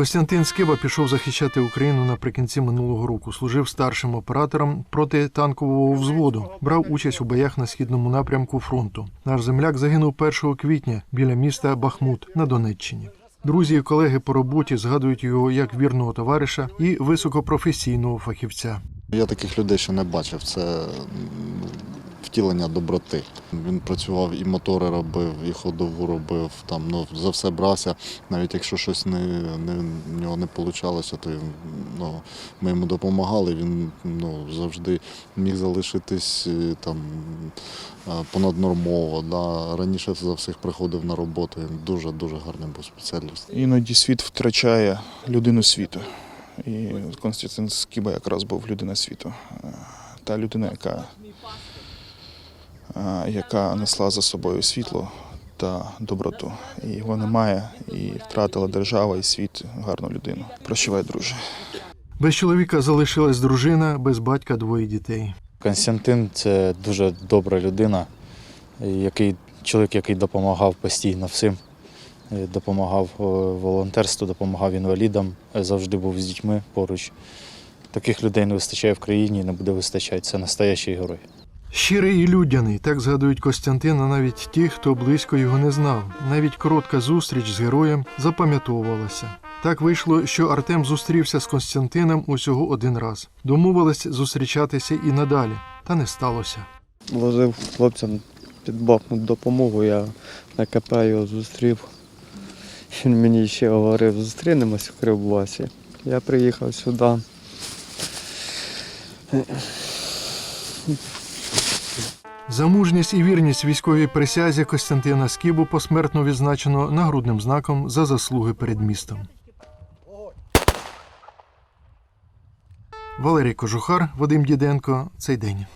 Костянтин Скиба пішов захищати Україну наприкінці минулого року. Служив старшим оператором протитанкового взводу. Брав участь у боях на східному напрямку фронту. Наш земляк загинув 1 квітня біля міста Бахмут на Донеччині. Друзі і колеги по роботі згадують його як вірного товариша і високопрофесійного фахівця. Я таких людей ще не бачив. Це втілення доброти. Він працював і мотори робив, і ходову робив. Там ну за все брався. Навіть якщо щось не, не в нього не вийшло, то ну, ми йому допомагали. Він ну завжди міг залишитись е, там е, понаднормово. Да. Раніше за всіх приходив на роботу. Він дуже дуже гарний був спеціаліст. Іноді світ втрачає людину світу. І Константин Скіба якраз був людина світу. Е, Та людина, яка, яка несла за собою світло та доброту. І його немає, і втратила держава і світ гарну людину. Прощавай, друже. Без чоловіка залишилась дружина, без батька двоє дітей. Константин це дуже добра людина, який, чоловік, який допомагав постійно всім. Е, Допомагав е, волонтерству, допомагав інвалідам, е, завжди був з дітьми поруч. Таких людей не вистачає в країні і не буде вистачати. Це настоящий герой. Щирий і людяний, так згадують Костянтина навіть ті, хто близько його не знав. Навіть коротка зустріч з героєм запам'ятовувалася. Так вийшло, що Артем зустрівся з Костянтином усього один раз. Домовились зустрічатися і надалі, та не сталося. возив хлопцям під Бахмут допомогу, я на КП його зустрів. Він мені ще говорив, зустрінемось в Кривбасі. Я приїхав сюди. За мужність і вірність військовій присязі Костянтина Скібу посмертно відзначено нагрудним знаком за заслуги перед містом. Валерій Кожухар, Вадим Діденко. Цей день.